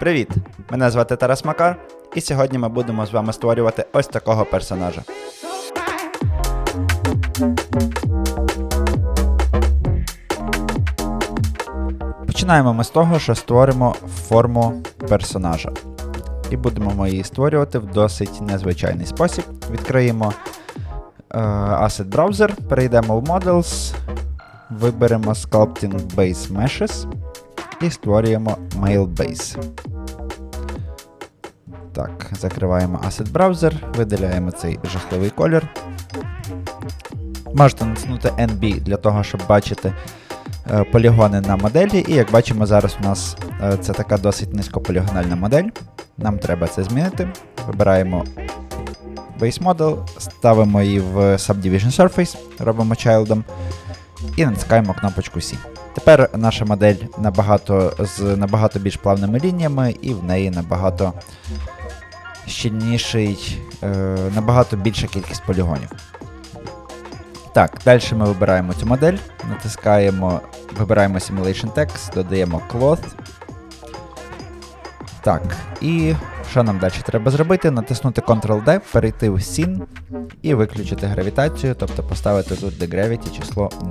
Привіт! Мене звати Тарас Макар, і сьогодні ми будемо з вами створювати ось такого персонажа. Починаємо ми з того, що створимо форму персонажа. І будемо ми її створювати в досить незвичайний спосіб. Відкриємо е, Asset Browser, перейдемо в Models, виберемо Sculpting Base Meshes і створюємо Mail Base. Так, закриваємо Asset Browser, видаляємо цей жахливий колір. Можете натиснути NB для того, щоб бачити е, полігони на моделі. І як бачимо, зараз у нас е, це така досить низькополігональна модель. Нам треба це змінити. Вибираємо Base Model, ставимо її в Subdivision Surface, робимо childом і натискаємо кнопочку C. Тепер наша модель набагато з набагато більш плавними лініями, і в неї набагато щільніший, е, набагато більша кількість полігонів. Так, далі ми вибираємо цю модель, натискаємо, вибираємо Simulation Text, додаємо Cloth. Так, і що нам далі треба зробити? Натиснути Ctrl-D, перейти в Scene і виключити гравітацію, тобто поставити тут де Gravity число 0.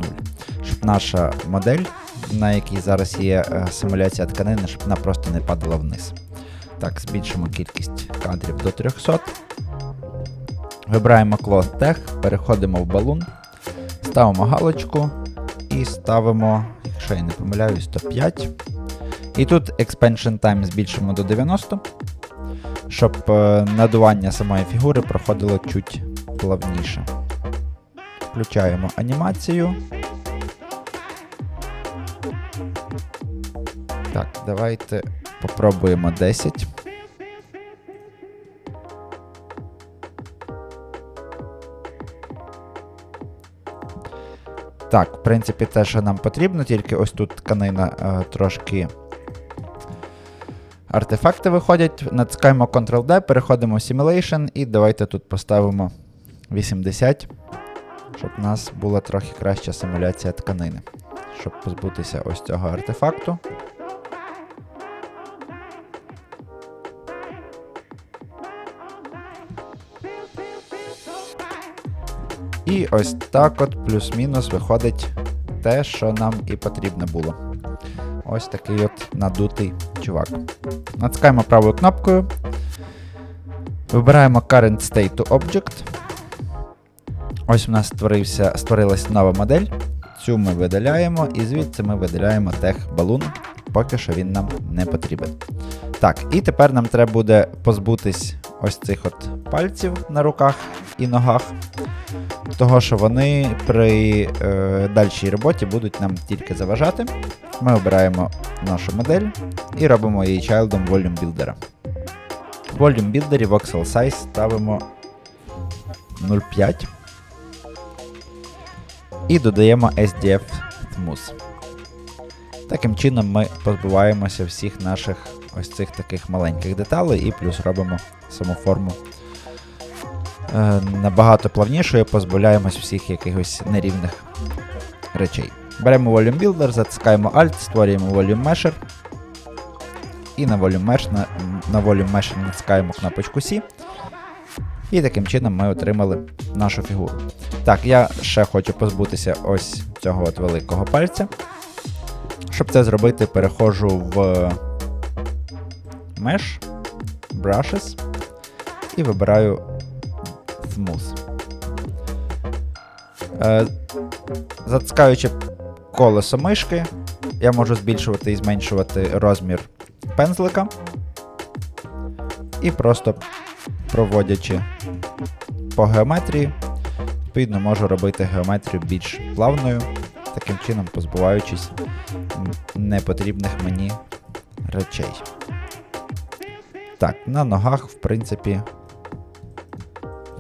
Щоб наша модель, на якій зараз є е, симуляція тканини, щоб вона просто не падала вниз. Так, збільшимо кількість кадрів до 300. Вибираємо Cloth Tag, переходимо в балун, ставимо галочку і ставимо, якщо я не помиляюсь, 105. І тут Expansion Time збільшимо до 90, щоб е, надування самої фігури проходило чуть плавніше. Включаємо анімацію. Так, давайте попробуємо 10. Так, в принципі, те, що нам потрібно, тільки ось тут тканина е, трошки. Артефакти виходять. Натискаємо Ctrl-D, переходимо в Simulation і давайте тут поставимо 80, щоб у нас була трохи краща симуляція тканини. Щоб позбутися ось цього артефакту. І ось так от плюс-мінус виходить те, що нам і потрібно було. Ось такий от надутий чувак. Натискаємо правою кнопкою. Вибираємо Current State to Object. Ось у нас створився, створилась нова модель. Цю ми видаляємо, і звідси ми видаляємо тех балун. Поки що він нам не потрібен. Так, і тепер нам треба буде позбутись ось цих от пальців на руках і ногах. Того, що вони при е, дальшій роботі будуть нам тільки заважати. Ми обираємо нашу модель і робимо її чайлдом Volume Builder. В Volume Builder Voxel Size ставимо 0,5 і додаємо SDF Smooth. Таким чином ми позбуваємося всіх наших ось цих таких маленьких деталей і плюс робимо саму форму набагато плавнішою, позбавляємось всіх якихось нерівних речей. Беремо Volume Builder, затискаємо Alt, створюємо Volume Mesher. І на Volume Mesh, на, на Volume Mesher натискаємо кнопочку C. І таким чином ми отримали нашу фігуру. Так, я ще хочу позбутися ось цього от великого пальця. Щоб це зробити, переходжу в Mesh, Brushes і вибираю Smooth. Е, затискаючи колесо мишки, я можу збільшувати і зменшувати розмір пензлика. І просто проводячи по геометрії, відповідно можу робити геометрію більш плавною, таким чином позбуваючись непотрібних мені речей. Так, на ногах, в принципі,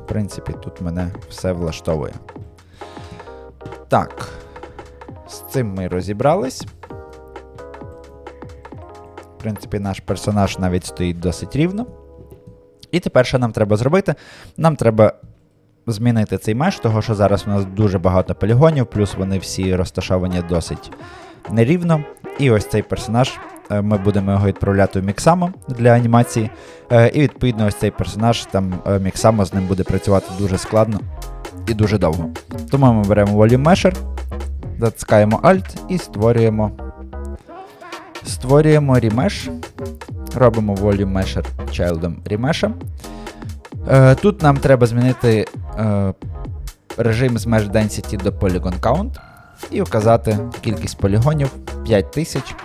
принципі, тут мене все влаштовує. Так, з цим ми розібрались. В принципі, наш персонаж навіть стоїть досить рівно. І тепер, що нам треба зробити? Нам треба змінити цей меш, того що зараз у нас дуже багато полігонів, плюс вони всі розташовані досить нерівно. І ось цей персонаж ми будемо його відправляти в Міксамо для анімації. Е, І відповідно ось цей персонаж, там е, Міксамо з ним буде працювати дуже складно і дуже довго. Тому ми беремо Volume Mesher, затискаємо Alt і створюємо. Створюємо Remesh. Робимо Volume Mesher Childом Remesh. Е, Тут нам треба змінити е, режим з Mesh Density до Polygon Count і вказати кількість полігонів 5000.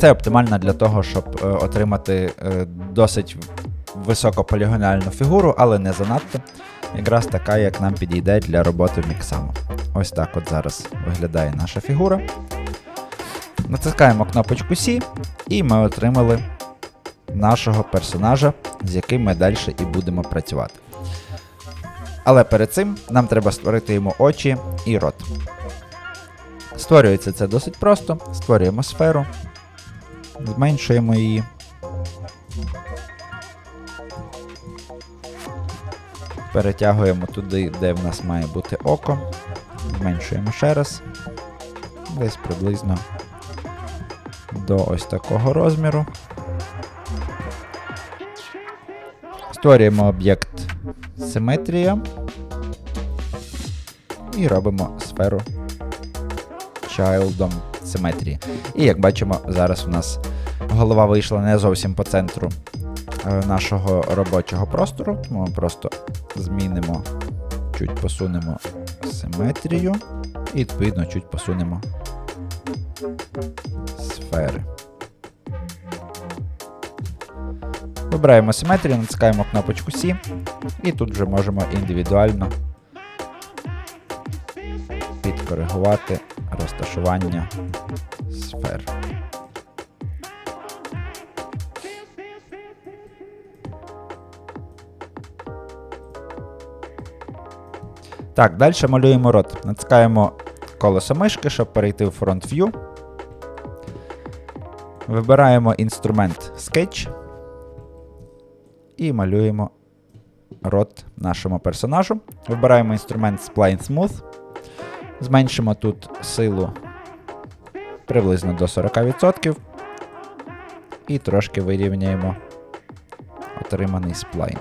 Це оптимально для того, щоб е, отримати е, досить високополігональну фігуру, але не занадто. Якраз така, як нам підійде для роботи в Міксамо. Ось так от зараз виглядає наша фігура. Натискаємо кнопочку C, і ми отримали нашого персонажа, з яким ми далі і будемо працювати. Але перед цим нам треба створити йому очі і рот. Створюється це досить просто. Створюємо сферу, зменшуємо її. Перетягуємо туди, де в нас має бути око. Зменшуємо ще раз. Десь приблизно до ось такого розміру. Створюємо об'єкт симетрія і робимо сферу чайлдом симетрії. І як бачимо, зараз у нас голова вийшла не зовсім по центру е, нашого робочого простору, тому ми просто змінимо, чуть посунемо симетрію і відповідно чуть посунемо сфери. Вибираємо симетрію, натискаємо кнопочку C, і тут вже можемо індивідуально підкоригувати розташування сфер. Так, далі малюємо рот. Натискаємо колесо мишки, щоб перейти в Front View. Вибираємо інструмент Sketch і малюємо рот нашому персонажу. Вибираємо інструмент Spline Smooth. Зменшимо тут силу приблизно до 40%. І трошки вирівняємо отриманий сплайн.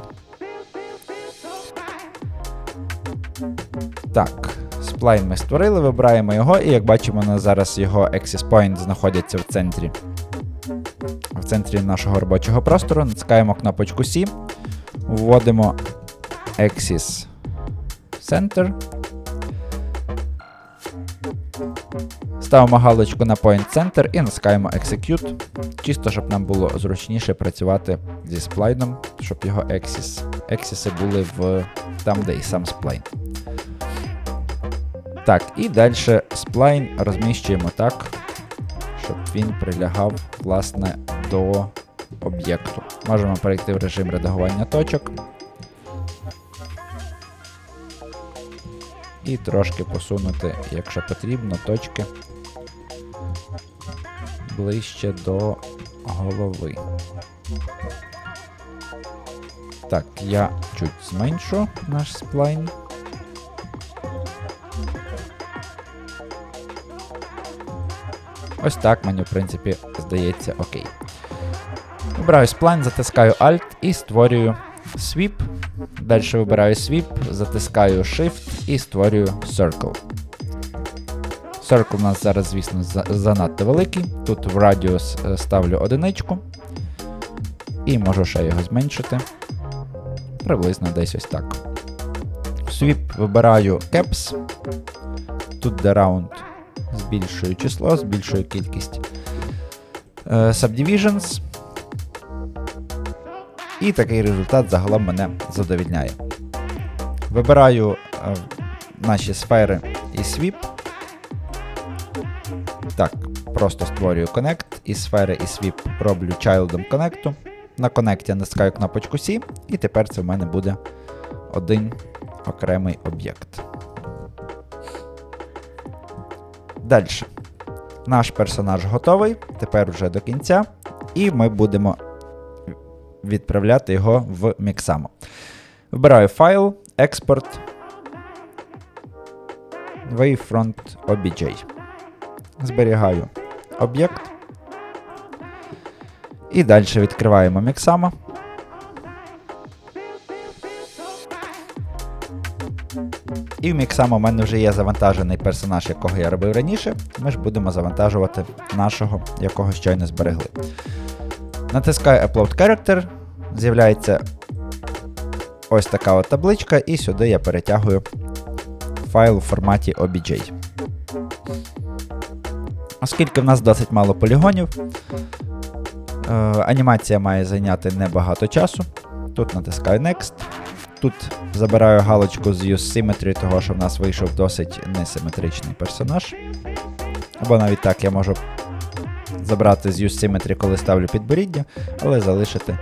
Так, сплайн ми створили, вибираємо його, і як бачимо, у нас зараз його Axis Point знаходяться в центрі. В центрі нашого робочого простору. Натискаємо кнопочку C, вводимо Axis Center. Ставимо галочку на Point Center і натискаємо Execute, чисто, щоб нам було зручніше працювати зі сплайном, щоб його Axis були в там, де і сам сплайн. Так, і далі сплайн розміщуємо так, щоб він прилягав власне до об'єкту. Можемо перейти в режим редагування точок. І трошки посунути, якщо потрібно, точки ближче до голови. Так, я чуть зменшу наш сплайн. Ось так мені, в принципі, здається окей. Вибираю сплайн, затискаю Alt і створюю Sweep. Далі вибираю Sweep, затискаю Shift і створюю Circle. Circle у нас зараз, звісно, занадто великий. Тут в радіус е, ставлю одиничку. І можу ще його зменшити. Приблизно десь ось так. В Sweep вибираю Caps. Тут де збільшую число, збільшую кількість е, Subdivisions. І такий результат загалом мене задовільняє. Вибираю е, наші сфери і Sweep. Так, просто створюю Connect, і сфери і Sweep роблю childом Connect. На Connect я натискаю кнопочку C, і тепер це в мене буде один окремий об'єкт. Далі. Наш персонаж готовий, тепер вже до кінця, і ми будемо відправляти його в Mixamo. Вибираю файл, експорт, Wavefront OBJ. Зберігаю об'єкт. І далі відкриваємо Міксама. І в Міксама у мене вже є завантажений персонаж, якого я робив раніше. Ми ж будемо завантажувати нашого, якого щойно зберегли. Натискаю Upload Character, з'являється ось така от табличка, і сюди я перетягую файл у форматі OBJ. Оскільки в нас досить мало полігонів, е, анімація має зайняти небагато часу. Тут натискаю Next. Тут забираю галочку з Symmetry, того що в нас вийшов досить несиметричний персонаж. Або навіть так я можу забрати з Symmetry, коли ставлю підборіддя, але залишити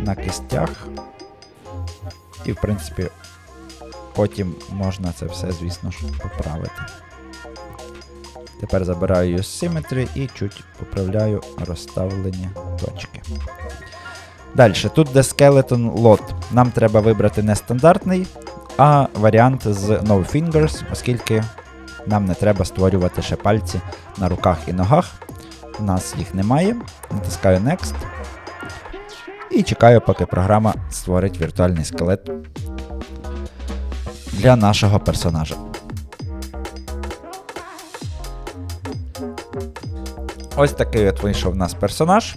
на кистях. І, в принципі, потім можна це все, звісно ж, поправити. Тепер забираю Symmetry і чуть поправляю розставлення точки. Далі, тут де Skeleton Lot. Нам треба вибрати не стандартний, а варіант з No Fingers, оскільки нам не треба створювати ще пальці на руках і ногах. У нас їх немає. Натискаю Next. І чекаю, поки програма створить віртуальний скелет для нашого персонажа. Ось такий от вийшов у нас персонаж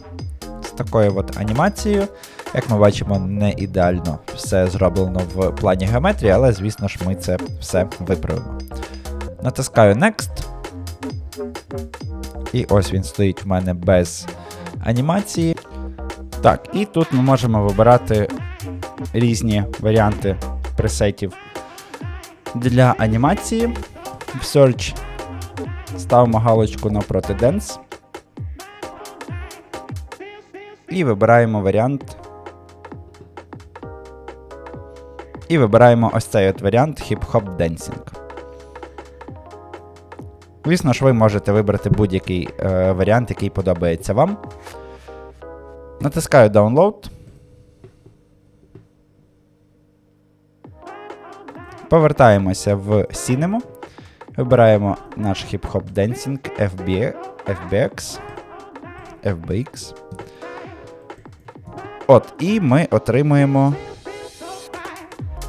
такою от анімацією. Як ми бачимо, не ідеально все зроблено в плані геометрії, але, звісно ж, ми це все виправимо. Натискаю Next. І ось він стоїть в мене без анімації. Так, і тут ми можемо вибирати різні варіанти пресетів для анімації. В Search ставимо галочку напроти Dance. І вибираємо варіант. І вибираємо ось цей от варіант Hip-Hop Dancing. Звісно ж, ви можете вибрати будь-який е, варіант, який подобається вам. Натискаю Download. Повертаємося в Cinema. Вибираємо наш Hip-Hop Dancing FB, FBX. FBX. От, і ми отримуємо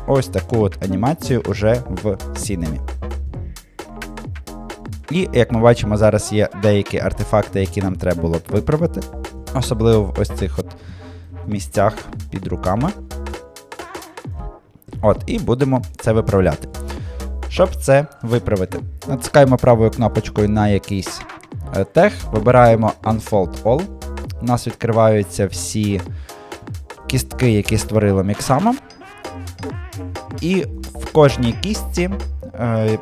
ось таку от анімацію уже в Cinema. І, як ми бачимо, зараз є деякі артефакти, які нам треба було б виправити. Особливо в ось цих от місцях під руками. От, і будемо це виправляти. Щоб це виправити, натискаємо правою кнопочкою на якийсь е, тег, вибираємо Unfold All. У нас відкриваються всі кістки, які створила Міксама. І в кожній кістці е,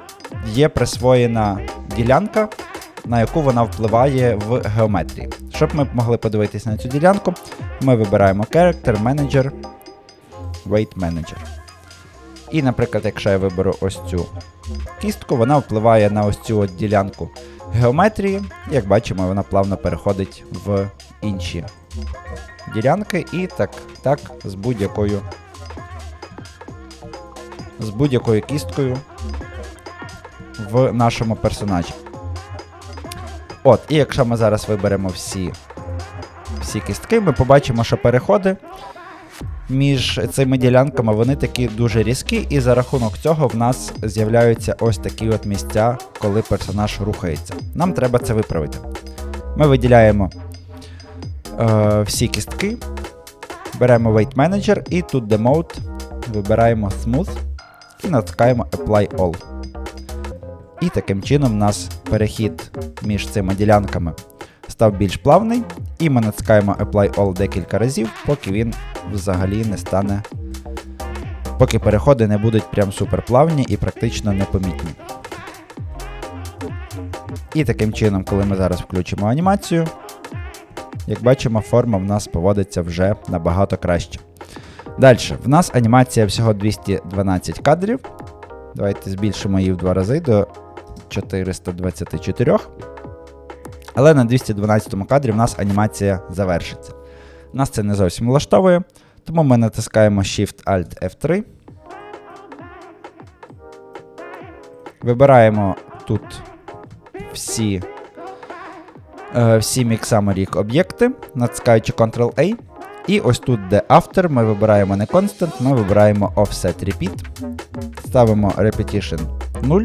є присвоєна ділянка, на яку вона впливає в геометрії. Щоб ми могли подивитися на цю ділянку, ми вибираємо Character, Manager, Weight Manager. І, наприклад, якщо я виберу ось цю кістку, вона впливає на ось цю ділянку геометрії. Як бачимо, вона плавно переходить в інші ділянки і так, так з будь-якою з будь-якою кісткою в нашому персонажі. От, і якщо ми зараз виберемо всі, всі кістки, ми побачимо, що переходи між цими ділянками вони такі дуже різкі, і за рахунок цього в нас з'являються ось такі от місця, коли персонаж рухається. Нам треба це виправити. Ми виділяємо всі кістки, беремо Weight Manager і тут Demote, вибираємо Smooth і натискаємо Apply All. І таким чином у нас перехід між цими ділянками став більш плавний, і ми натискаємо Apply All декілька разів, поки він взагалі не стане. Поки переходи не будуть прям суперплавні і практично непомітні. І таким чином, коли ми зараз включимо анімацію, як бачимо, форма в нас поводиться вже набагато краще. Далі, в нас анімація всього 212 кадрів. Давайте збільшимо її в два рази до 424. Але на 212 кадрі в нас анімація завершиться. Нас це не зовсім влаштовує, тому ми натискаємо Shift-Alt F3. Вибираємо тут всі всі Mixamarik об'єкти, натискаючи Ctrl-A. І ось тут, де After, ми вибираємо не Constant, ми вибираємо Offset Repeat. Ставимо Repetition 0.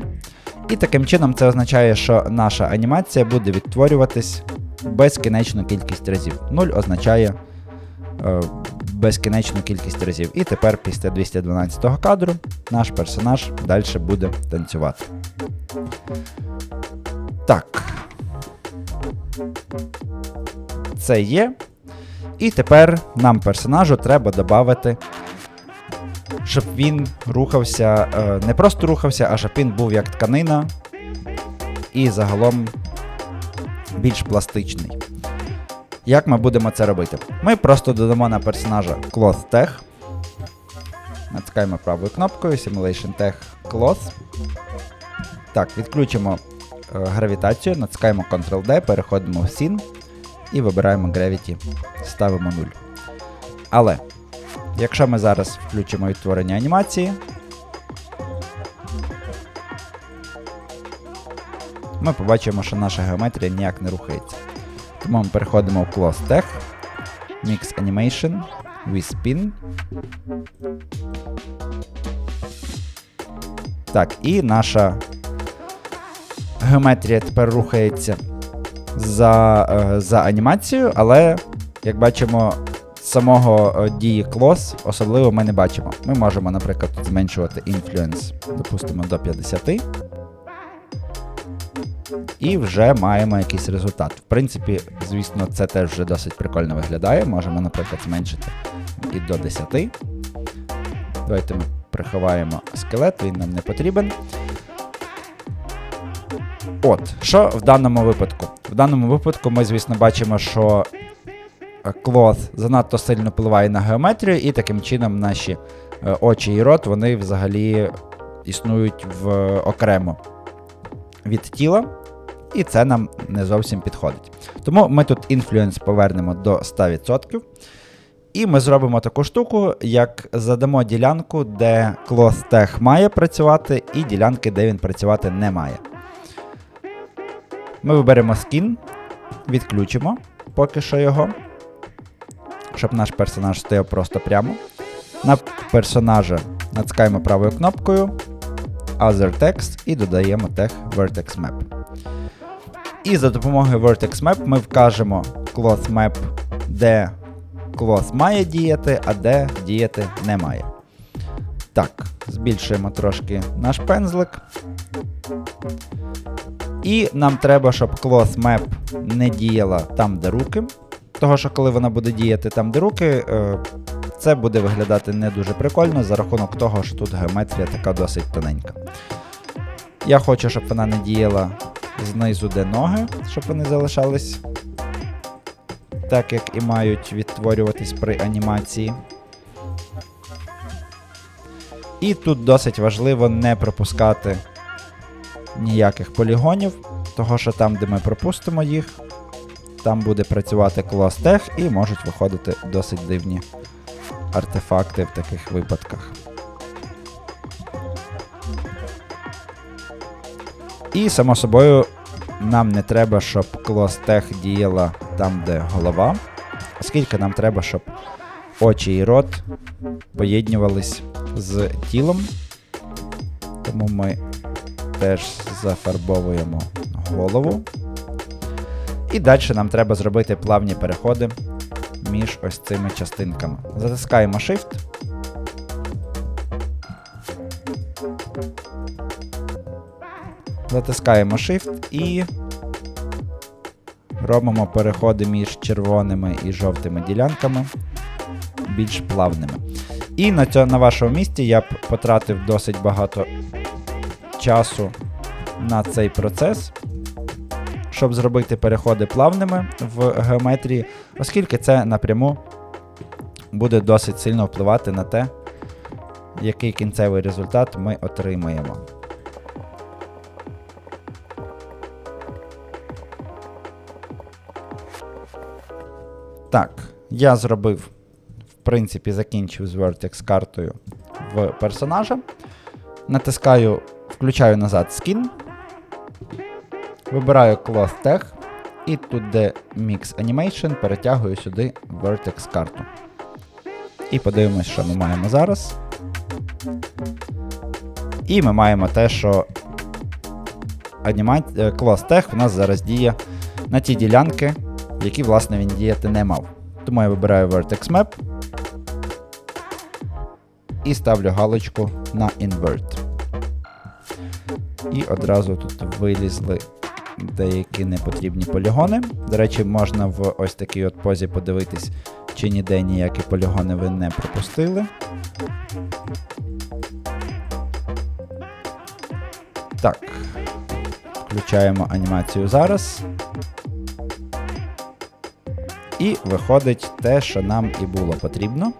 І таким чином це означає, що наша анімація буде відтворюватись безкінечну кількість разів. 0 означає е, безкінечну кількість разів. І тепер після 212 кадру наш персонаж далі буде танцювати. Так. Це є. І тепер нам персонажу треба додати, щоб він рухався, е, не просто рухався, а щоб він був як тканина і загалом більш пластичний. Як ми будемо це робити? Ми просто додамо на персонажа Cloth Tag. Натискаємо правою кнопкою Simulation Tag Cloth. Так, відключимо гравітацію, натискаємо Ctrl-D, переходимо в Scene і вибираємо Gravity, ставимо 0. Але, якщо ми зараз включимо відтворення анімації, ми побачимо, що наша геометрія ніяк не рухається. Тому ми переходимо в Close Tag, Mix Animation, with Spin. Так, і наша геометрія тепер рухається за, е, за анімацією, але, як бачимо, самого е, дії клос особливо ми не бачимо. Ми можемо, наприклад, зменшувати influence, допустимо, до 50. І вже маємо якийсь результат. В принципі, звісно, це теж вже досить прикольно виглядає. Можемо, наприклад, зменшити і до 10. Давайте ми приховаємо скелет, він нам не потрібен. От, що в даному випадку? В даному випадку ми, звісно, бачимо, що клот занадто сильно впливає на геометрію, і таким чином наші е, очі і рот вони взагалі існують в окремо від тіла, і це нам не зовсім підходить. Тому ми тут інфлюенс повернемо до 100%. І ми зробимо таку штуку, як задамо ділянку, де Tag має працювати, і ділянки, де він працювати не має. Ми виберемо скін, відключимо поки що його, щоб наш персонаж стояв просто прямо. На персонажа натискаємо правою кнопкою Other Text і додаємо тег Vertex Map. І за допомогою Vertex Map ми вкажемо Cloth Map, де Cloth має діяти, а де діяти не має. Так, збільшуємо трошки наш пензлик. І нам треба, щоб Cloth Map не діяла там, де руки. Того, що коли вона буде діяти там, де руки, е, це буде виглядати не дуже прикольно за рахунок того, що тут геометрія така досить тоненька. Я хочу, щоб вона не діяла знизу, де ноги, щоб вони залишались так, як і мають відтворюватись при анімації. І тут досить важливо не пропускати ніяких полігонів, того що там, де ми пропустимо їх, там буде працювати клостег і можуть виходити досить дивні артефакти в таких випадках. І, само собою, нам не треба, щоб клостег діяла там, де голова, оскільки нам треба, щоб очі і рот поєднювались з тілом. Тому ми теж зафарбовуємо голову. І далі нам треба зробити плавні переходи між ось цими частинками. Затискаємо Shift. Затискаємо Shift і робимо переходи між червоними і жовтими ділянками більш плавними. І на цьо, на вашому місці я б потратив досить багато часу на цей процес, щоб зробити переходи плавними в геометрії, оскільки це напряму буде досить сильно впливати на те, який кінцевий результат ми отримаємо. Так, я зробив, в принципі, закінчив з Vertex картою в персонажа. Натискаю, включаю назад скін. Вибираю Cloth Tag І тут, де Mix Animation, перетягую сюди Vertex карту. І подивимось, що ми маємо зараз. І ми маємо те, що аніма... е, Tech в нас зараз діє на ті ділянки, які, власне, він діяти не мав. Тому я вибираю Vertex Map і ставлю галочку на Invert. І одразу тут вилізли деякі непотрібні полігони. До речі, можна в ось такій от позі подивитись, чи ніде ніякі полігони ви не пропустили. Так. Включаємо анімацію зараз. І виходить те, що нам і було потрібно.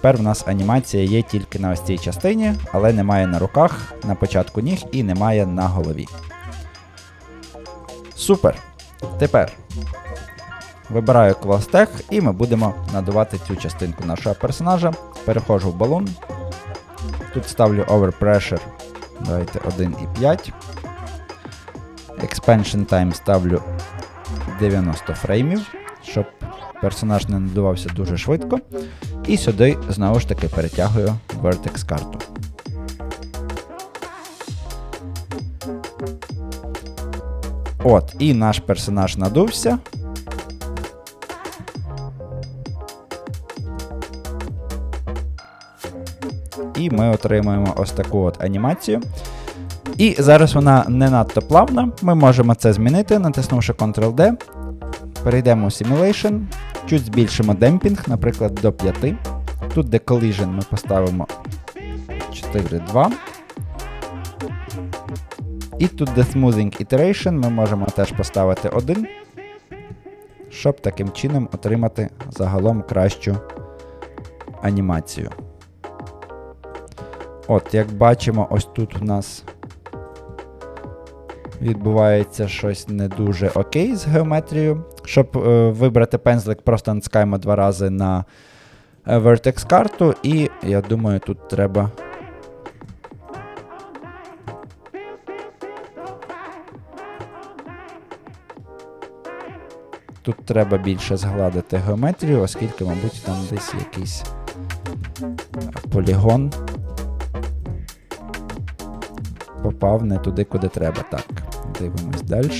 Тепер в нас анімація є тільки на ось цій частині, але немає на руках, на початку ніг і немає на голові. Супер. Тепер вибираю клас Tech і ми будемо надувати цю частинку нашого персонажа. Переходжу в балон. Тут ставлю Overpressure. Давайте 1,5. Expansion Time ставлю 90 фреймів, щоб персонаж не надувався дуже швидко. І сюди знову ж таки перетягую Vertex карту. От, і наш персонаж надувся. І ми отримуємо ось таку от анімацію. І зараз вона не надто плавна. Ми можемо це змінити, натиснувши Ctrl-D. Перейдемо в Simulation, чуть збільшимо демпінг, наприклад, до 5. Тут, де Collision, ми поставимо 4,2. І тут, де Smoothing Iteration, ми можемо теж поставити 1, щоб таким чином отримати загалом кращу анімацію. От, як бачимо, ось тут у нас відбувається щось не дуже окей з геометрією. Щоб е, вибрати пензлик, просто натискаємо два рази на е, Vertex карту, і я думаю, тут треба. Тут треба більше згладити геометрію, оскільки, мабуть, там десь якийсь полігон попав не туди, куди треба. Так, дивимось далі.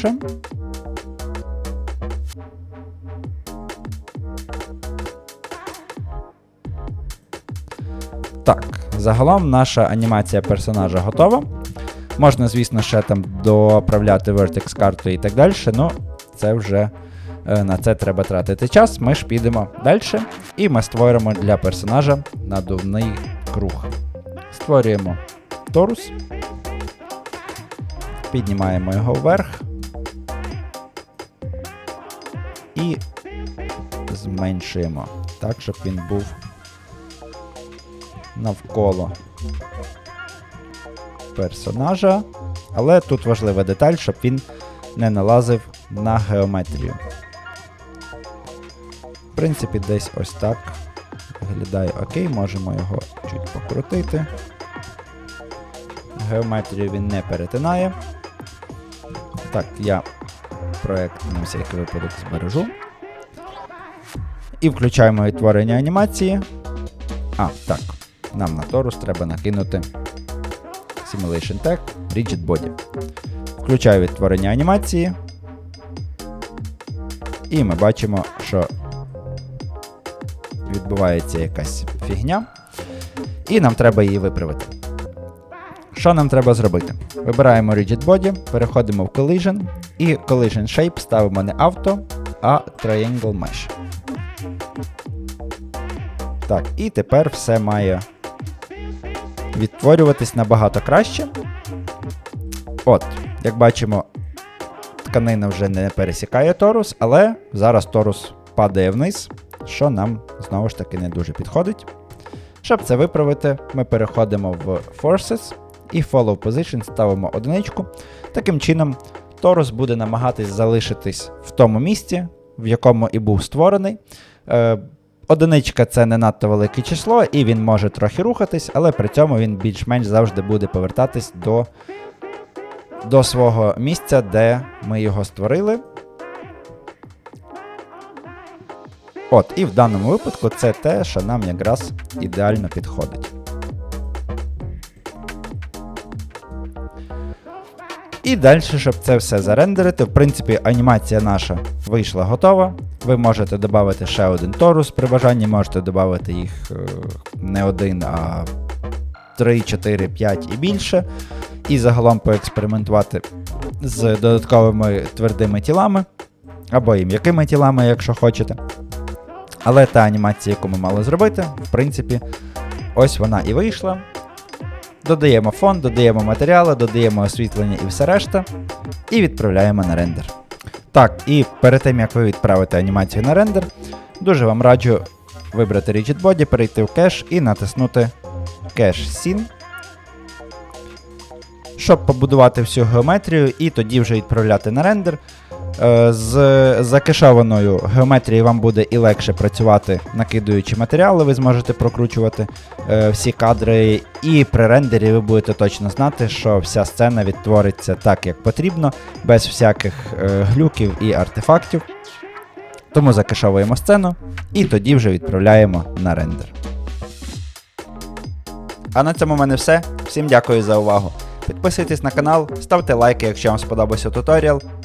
Так, загалом наша анімація персонажа готова. Можна, звісно, ще там доправляти Vertex карту і так далі, але це вже е, на це треба тратити час. Ми ж підемо далі, і ми створимо для персонажа надувний круг. Створюємо торус. Піднімаємо його вверх і зменшуємо так, щоб він був навколо персонажа. Але тут важлива деталь, щоб він не налазив на геометрію. В принципі, десь ось так виглядає окей, можемо його чуть покрутити. Геометрію він не перетинає. Так, я проект на всякий випадок збережу. І включаємо відтворення анімації. А, так. Нам на торус треба накинути Simulation Tech Rigid Body. Включаю відтворення анімації. І ми бачимо, що відбувається якась фігня. І нам треба її виправити. Що нам треба зробити? Вибираємо Rigid Body, переходимо в Collision і Collision Shape ставимо не Auto, а Triangle Mesh. Так, і тепер все має відтворюватись набагато краще. От, як бачимо, тканина вже не пересікає торус, але зараз торус падає вниз, що нам знову ж таки не дуже підходить. Щоб це виправити, ми переходимо в Forces і Follow Position ставимо одиничку. Таким чином, торус буде намагатись залишитись в тому місці, в якому і був створений. Одиничка це не надто велике число, і він може трохи рухатись, але при цьому він більш-менш завжди буде повертатись до до свого місця, де ми його створили. От, і в даному випадку це те, що нам якраз ідеально підходить. І далі, щоб це все зарендерити, в принципі, анімація наша вийшла готова. Ви можете додати ще один торус при бажанні, можете додати їх е, не один, а 3, 4, 5 і більше. І загалом поекспериментувати з додатковими твердими тілами або і м'якими тілами, якщо хочете. Але та анімація, яку ми мали зробити, в принципі, ось вона і вийшла. Додаємо фон, додаємо матеріали, додаємо освітлення і все решта, і відправляємо на рендер. Так, і перед тим як ви відправите анімацію на рендер, дуже вам раджу вибрати Rigid Body, перейти в кеш і натиснути Cache Scene, щоб побудувати всю геометрію і тоді вже відправляти на рендер. Е, З закешованою геометрією вам буде і легше працювати, накидуючи матеріали, ви зможете прокручувати е, всі кадри, і при рендері ви будете точно знати, що вся сцена відтвориться так, як потрібно, без всяких е, глюків і артефактів. Тому закешовуємо сцену і тоді вже відправляємо на рендер. А на цьому в мене все. Всім дякую за увагу. Підписуйтесь на канал, ставте лайки, якщо вам сподобався туторіал,